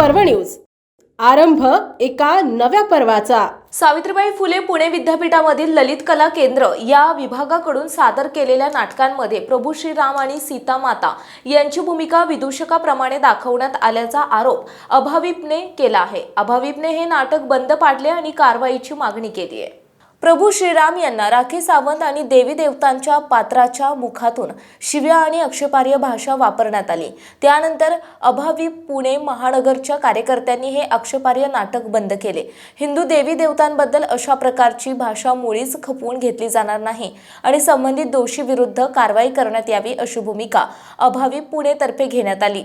News. आरंभ एका नव्या पर्वाचा. सावित्रीबाई फुले पुणे विद्यापीठामधील ललित कला केंद्र या विभागाकडून सादर केलेल्या नाटकांमध्ये प्रभू श्रीराम आणि सीता माता यांची भूमिका विदूषकाप्रमाणे दाखवण्यात आल्याचा आरोप अभाविपने केला आहे. अभाविपने हे नाटक बंद पाडले आणि कारवाईची मागणी केली आहे. प्रभू श्रीराम यांना राखी सावंत आणि देवी देवतांच्या पात्राच्या मुखातून शिव्या आणि आक्षेपार्ह भाषा वापरण्यात आली. त्यानंतर अभावी पुणे महानगरच्या कार्यकर्त्यांनी हे आक्षेपार्ह नाटक बंद केले. हिंदू देवी देवतांबद्दल अशा प्रकारची भाषा मुळीच खपवून घेतली जाणार नाही आणि संबंधित दोषी विरुद्ध कारवाई करण्यात यावी अशी भूमिका अभावी पुणेतर्फे घेण्यात आली.